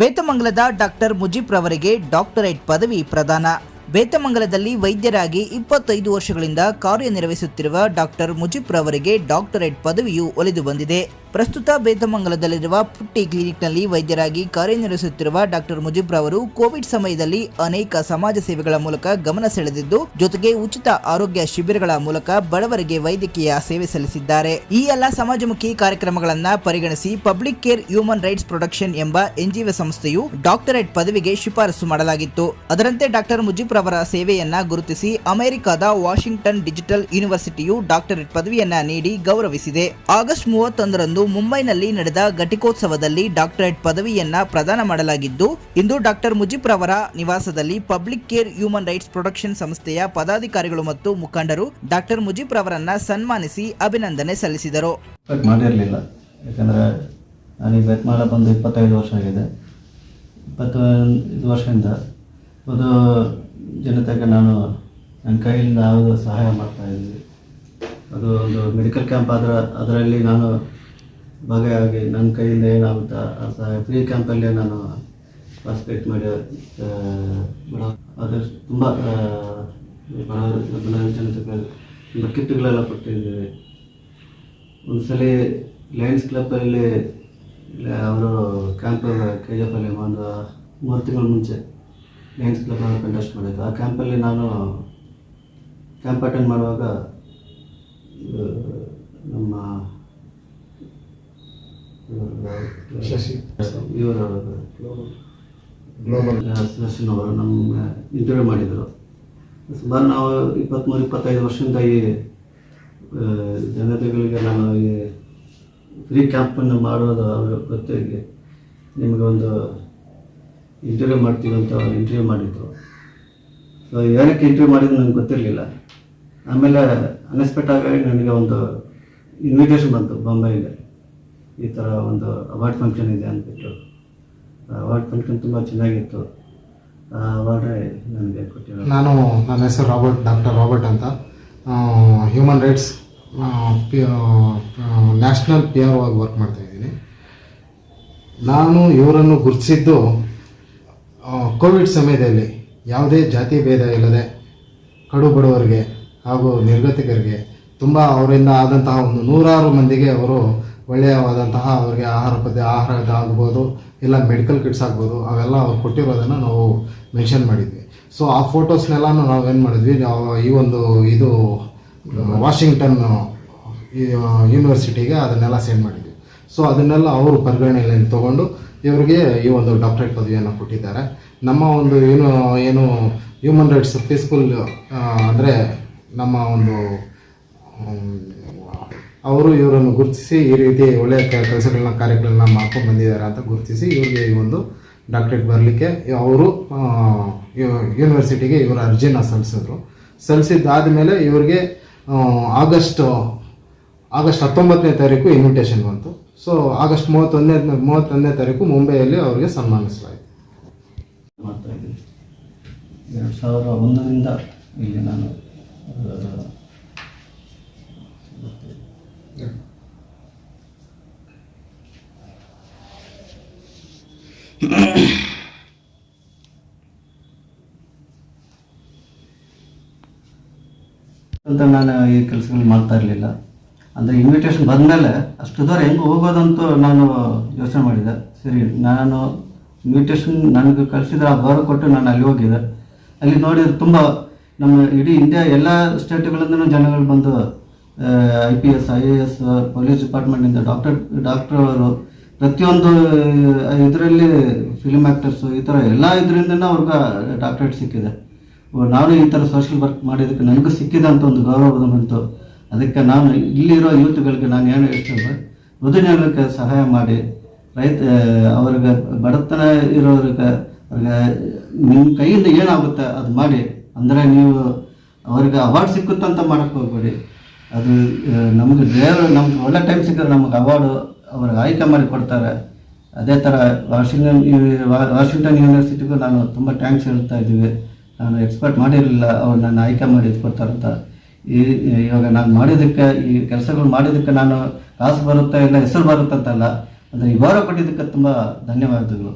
ಬೇತಮಂಗಲದ doctor Mujib ರವರಿಗೆ doctorate ಪದವಿ ಪ್ರದಾನ. ಬೇತಮಂಗಲದಲ್ಲಿ ವೈದ್ಯರಾಗಿ ಇಪ್ಪತ್ತೈದು ವರ್ಷಗಳಿಂದ ಕಾರ್ಯನಿರ್ವಹಿಸುತ್ತಿರುವ ಡಾಕ್ಟರ್ ಮುಜೀಬ್ ರವರಿಗೆ ಡಾಕ್ಟರೇಟ್ ಪದವಿಯು ಒಲಿದು ಬಂದಿದೆ. ಪ್ರಸ್ತುತ ಬೇತಮಂಗಲದಲ್ಲಿರುವ ಪುಟ್ಟಿ ಕ್ಲಿನಿಕ್ನಲ್ಲಿ ವೈದ್ಯರಾಗಿ ಕಾರ್ಯನಿರ್ವಹಿಸುತ್ತಿರುವ ಡಾಕ್ಟರ್ ಮುಜೀಬ್ ಅವರು ಕೋವಿಡ್ ಸಮಯದಲ್ಲಿ ಅನೇಕ ಸಮಾಜ ಸೇವೆಗಳ ಮೂಲಕ ಗಮನ ಸೆಳೆದಿದ್ದು, ಜೊತೆಗೆ ಉಚಿತ ಆರೋಗ್ಯ ಶಿಬಿರಗಳ ಮೂಲಕ ಬಡವರಿಗೆ ವೈದ್ಯಕೀಯ ಸೇವೆ ಸಲ್ಲಿಸಿದ್ದಾರೆ. ಈ ಎಲ್ಲ ಸಮಾಜಮುಖಿ ಕಾರ್ಯಕ್ರಮಗಳನ್ನ ಪರಿಗಣಿಸಿ public care human rights production ಎಂಬ ಎನ್ಜಿಒ ಸಂಸ್ಥೆಯು ಡಾಕ್ಟರೇಟ್ ಪದವಿಗೆ ಶಿಫಾರಸು ಮಾಡಲಾಗಿತ್ತು. ಅದರಂತೆ ಡಾಕ್ಟರ್ ಮುಜೀಬ್ ಅವರ ಸೇವೆಯನ್ನ ಗುರುತಿಸಿ ಅಮೆರಿಕದ ವಾಷಿಂಗ್ಟನ್ ಡಿಜಿಟಲ್ ಯೂನಿವರ್ಸಿಟಿಯು ಡಾಕ್ಟರೇಟ್ ಪದವಿಯನ್ನ ನೀಡಿ ಗೌರವಿಸಿದೆ. ಆಗಸ್ಟ್ ಮೂವತ್ತೊಂದರಂದು ಮುಂಬೈನಲ್ಲಿ ನಡೆದ ಘಟಿಕೋತ್ಸವದಲ್ಲಿ ಡಾಕ್ಟರೇಟ್ ಪದವಿಯನ್ನ ಪ್ರದಾನ ಮಾಡಲಾಗಿದ್ದು, ಇಂದು ಡಾಕ್ಟರ್ ಮುಜೀಬ್ ರವರ ನಿವಾಸದಲ್ಲಿ public care human rights production ಸಂಸ್ಥೆಯ ಪದಾಧಿಕಾರಿಗಳು ಮತ್ತು ಮುಖಂಡರು ಡಾಕ್ಟರ್ ಮುಜೀಬ್ ರವರನ್ನ ಸನ್ಮಾನಿಸಿ ಅಭಿನಂದನೆ ಸಲ್ಲಿಸಿದರು. ಮಾಡಿರಲಿಲ್ಲ ಯಾಕಂದರೆ ಈ ಬೆತ್ಮಾಲ ಬಂದು ಇಪ್ಪತ್ತೈದು ವರ್ಷ ಆಗಿದೆ. ಇಪ್ಪತ್ತೈದು ವರ್ಷದಿಂದ ಅದು ಜನತೆಗೆ ನಾನು ನನ್ನ ಕೈಯಿಂದ ಸಹಾಯ ಮಾಡ್ತಾ ಇದ್ದೀನಿ. ಅದು ಒಂದು ಮೆಡಿಕಲ್ ಕ್ಯಾಂಪ್ ಅದರ ಅದರಲ್ಲಿ ನಾನು ಭಾಗಿಯಾಗಿ ನನ್ನ ಕೈಯಿಂದ ಏನಾಗುತ್ತಾ? ಆ ಸಹಾಯ ಫ್ರೀ ಕ್ಯಾಂಪಲ್ಲೇ ನಾನು ಪಾರ್ಟಿಸಿಪೇಟ್ ಮಾಡಿ ಅದು ತುಂಬ ಬಡ ತುಂಬ ಕಿಟ್ಗಳೆಲ್ಲ ಕೊಟ್ಟಿದ್ದೀವಿ. ಸಲ ಲಯನ್ಸ್ ಕ್ಲಬ್ಬಲ್ಲಿ ಅವರು ಕ್ಯಾಂಪ್ ಕೆ ಜಿ ಎಫ್ ಅಲ್ಲಿ ಒಂದು ಮೂರು ತಿಂಗಳ ಮುಂಚೆ ಲಯನ್ಸ್ ಕ್ಲಬ್ ಕಂಡಕ್ಟ್ ಮಾಡಿದ್ದು ಆ ಕ್ಯಾಂಪಲ್ಲಿ ನಾನು ಕ್ಯಾಂಪ್ ಅಟೆಂಡ್ ಮಾಡುವಾಗ ನಮ್ಮ ಶಶಿ. ಇವರು ಗ್ಲೋಬಲ್ ದರ್ಶನ್ ಅವರು ನಮ್ಮ ಇಂಟರ್ವ್ಯೂ ಮಾಡಿದರು. ಸುಮಾರು ನಾವು ಇಪ್ಪತ್ತ್ಮೂರು ಇಪ್ಪತ್ತೈದು ವರ್ಷದಿಂದ ಈ ಜನತೆಗಳಿಗೆ ನಾನು ಈ ಫ್ರೀ ಕ್ಯಾಂಪನ್ನು ಮಾಡೋದು ಅವರ ಗೊತ್ತಿಗೆ ನಿಮಗೆ ಒಂದು ಇಂಟರ್ವ್ಯೂ ಮಾಡ್ತೀವಿ ಅಂತ ಇಂಟರ್ವ್ಯೂ ಮಾಡಿದ್ರು. ಸೊ ಏನಕ್ಕೆ ಇಂಟರ್ವ್ಯೂ ಮಾಡಿದ್ರು ನನಗೆ ಗೊತ್ತಿರಲಿಲ್ಲ. ಆಮೇಲೆ ಅನ್ಎಕ್ಸ್ಪೆಕ್ಟ್ ಆಗಿ ನನಗೆ ಒಂದು ಇನ್ವಿಟೇಷನ್ ಬಂತು ಬೊಂಬೈಗೆ ಈ ಥರ ಒಂದು ಅವಾರ್ಡ್ ಫಂಕ್ಷನ್ ಇದೆ ಅಂದ್ಬಿಟ್ಟು ಅವಾರ್ಡ್ ಫಂಕ್ಷನ್ ತುಂಬ ಚೆನ್ನಾಗಿತ್ತು. ಅವಾರ್ಡೇ ನನಗೆ ಕೊಟ್ಟಿರೋ ನಾನು ನನ್ನ ಹೆಸರು ರಾಬರ್ಟ್, ಡಾಕ್ಟರ್ ರಾಬರ್ಟ್ ಅಂತ. Human rights P national P R ಆಗಿ ವರ್ಕ್ ಮಾಡ್ತಾ ಇದ್ದೀನಿ. ನಾನು ಇವರನ್ನು ಗುರುತಿಸಿದ್ದು ಕೋವಿಡ್ ಸಮಯದಲ್ಲಿ ಯಾವುದೇ ಜಾತಿ ಭೇದ ಇಲ್ಲದೆ ಕಡು ಬಡವರಿಗೆ ಹಾಗೂ ನಿರ್ಗತಿಕರಿಗೆ ತುಂಬ ಅವರಿಂದ ಆದಂತಹ ಒಂದು ನೂರಾರು ಮಂದಿಗೆ ಅವರು ಒಳ್ಳೆಯವಾದಂತಹ ಅವರಿಗೆ ಆಹಾರ ಪದ್ಯ ಆಹಾರ ಆಗ್ಬೋದು ಇಲ್ಲ ಮೆಡಿಕಲ್ ಕಿಟ್ಸ್ ಆಗ್ಬೋದು ಅವೆಲ್ಲ ಅವ್ರು ಕೊಟ್ಟಿರೋದನ್ನು ನಾವು ಮೆನ್ಷನ್ ಮಾಡಿದ್ವಿ. ಸೊ ಆ ಫೋಟೋಸ್ನೆಲ್ಲನೂ ನಾವು ಏನು ಮಾಡಿದ್ವಿ ನಾವು ಈ ಒಂದು ಇದು ವಾಷಿಂಗ್ಟನ್ ಯೂನಿವರ್ಸಿಟಿಗೆ ಅದನ್ನೆಲ್ಲ ಸೆಂಡ್ ಮಾಡಿದ್ವಿ. ಸೊ ಅದನ್ನೆಲ್ಲ ಅವರು ಪರಿಗಣನೆಯಲ್ಲಿ ತೊಗೊಂಡು ಇವರಿಗೆ ಈ ಒಂದು ಡಾಕ್ಟರೇಟ್ ಪದವಿಯನ್ನು ಕೊಟ್ಟಿದ್ದಾರೆ. ನಮ್ಮ ಒಂದು ಏನು ಏನು ಹ್ಯೂಮನ್ ರೈಟ್ಸ್ ಪೀಸ್ಫುಲ್ ಅಂದರೆ ನಮ್ಮ ಒಂದು ಅವರು ಇವರನ್ನು ಗುರುತಿಸಿ ಈ ರೀತಿ ಒಳ್ಳೆಯ ಕೆಲಸಗಳನ್ನ, ಕಾರ್ಯಗಳನ್ನ ಮಾಡ್ಕೊಂಡು ಬಂದಿದ್ದಾರೆ ಅಂತ ಗುರುತಿಸಿ ಇವರಿಗೆ ಈ ಒಂದು ಡಾಕ್ಟ್ರೇಟ್ ಬರಲಿಕ್ಕೆ ಅವರು ಯೂನಿವರ್ಸಿಟಿಗೆ ಇವರ ಅರ್ಜಿನ ಸಲ್ಲಿಸಿದ್ರು. ಸಲ್ಲಿಸಿದ್ದಾದ ಮೇಲೆ ಇವರಿಗೆ ಆಗಸ್ಟ್ ಆಗಸ್ಟ್ ಹತ್ತೊಂಬತ್ತನೇ ತಾರೀಕು ಇನ್ವಿಟೇಷನ್ ಬಂತು. ಸೊ ಆಗಸ್ಟ್ ಮೂವತ್ತೊಂದನೇ ಮೂವತ್ತೊಂದನೇ ತಾರೀಕು ಮುಂಬೈಯಲ್ಲಿ ಅವರಿಗೆ ಸನ್ಮಾನಿಸಲಾಯಿತು. ಎರಡು ಸಾವಿರ ಒಂದರಿಂದ ಇಲ್ಲಿ ನಾನು ಅಂತ ನಾನು ಈ ಕೆಲಸಗಳು ಮಾಡ್ತಾ ಇರಲಿಲ್ಲ. ಅಂದರೆ ಇನ್ವಿಟೇಷನ್ ಬಂದಮೇಲೆ ಅಷ್ಟು ದೂರ ಹೆಂಗೆ ಹೋಗೋದಂತೂ ನಾನು ಯೋಚನೆ ಮಾಡಿದೆ. ಸರಿ, ನಾನು ಇನ್ವಿಟೇಷನ್ ನನಗೆ ಕಳಿಸಿದ್ರೆ ಆ ಗೌರವ ಕೊಟ್ಟು ನಾನು ಅಲ್ಲಿ ಹೋಗಿದ್ದೆ. ಅಲ್ಲಿ ನೋಡಿದ್ರೆ ತುಂಬ ನಮ್ಮ ಇಡೀ ಇಂಡಿಯಾ ಎಲ್ಲ ಸ್ಟೇಟ್ಗಳಿಂದನೂ ಜನಗಳು ಬಂದು I P S I A S police ಡಿಪಾರ್ಟ್ಮೆಂಟಿಂದ doctor doctor ಅವರು ಪ್ರತಿಯೊಂದು ಇದರಲ್ಲಿ ಫಿಲ್ಮ್ ಆ್ಯಕ್ಟರ್ಸು ಈ ಥರ ಎಲ್ಲ ಇದರಿಂದನೂ ಅವ್ರಿಗೆ ಡಾಕ್ಟ್ರೇಟ್ ಸಿಕ್ಕಿದೆ. ನಾನು ಈ ಥರ ಸೋಷಿಯಲ್ ವರ್ಕ್ ಮಾಡಿದ್ದಕ್ಕೆ ನನಗೂ ಸಿಕ್ಕಿದೆ ಅಂತ ಒಂದು ಗೌರವ ಬಂತು. ಅದಕ್ಕೆ ನಾನು ಇಲ್ಲಿರೋ ಯೂತ್ಗಳಿಗೆ ನಾನು ಏನು ಹೇಳ್ತೇನೆ ಮಧುಜನಕ್ಕೆ ಸಹಾಯ ಮಾಡಿ, ರೈತ ಅವ್ರಿಗೆ ಬಡತನ ಇರೋರಿಗೆ, ಅವ್ರಿಗೆ ನಿಮ್ಮ ಕೈಯಿಂದ ಏನಾಗುತ್ತೆ ಅದು ಮಾಡಿ, ಅಂದರೆ ನೀವು ಅವ್ರಿಗೆ ಅವಾರ್ಡ್ ಸಿಕ್ಕುತ್ತಂತ ಮಾಡಕ್ಕೆ ಹೋಗ್ಬೇಡಿ. ಅದು ನಮಗೆ ದೇವರು ನಮ್ಗೆ ಒಳ್ಳೆ ಟೈಮ್ ಸಿಕ್ಕಿದ್ರೆ ನಮಗೆ ಅವಾರ್ಡು ಅವ್ರಿಗೆ ಆಯ್ಕೆ ಮಾಡಿ ಕೊಡ್ತಾರೆ. ಅದೇ ಥರ ವಾಷಿಂಗ್ಟನ್ ವಾಷಿಂಗ್ಟನ್ ಯೂನಿವರ್ಸಿಟಿಗೂ ನಾನು ತುಂಬ ಥ್ಯಾಂಕ್ಸ್ ಹೇಳ್ತಾ ಇದ್ದೀವಿ. ನಾನು ಎಕ್ಸ್ಪರ್ಟ್ ಮಾಡಿರಲಿಲ್ಲ, ಅವ್ರು ನನ್ನ ಆಯ್ಕೆ ಮಾಡಿ ಕೊಡ್ತಾರಂತ ಈ, ಇವಾಗ ನಾನು ಮಾಡಿದ್ದಕ್ಕೆ, ಈ ಕೆಲಸಗಳು ಮಾಡಿದ್ದಕ್ಕೆ ನಾನು ಕಾಸು ಬರುತ್ತೆ ಇಲ್ಲ, ಹೆಸರು ಬರುತ್ತಂತಲ್ಲ. ಅಂದರೆ ಈ ಗೌರವ ಕೊಟ್ಟಿದ್ದಕ್ಕೆ ತುಂಬ ಧನ್ಯವಾದಗಳು.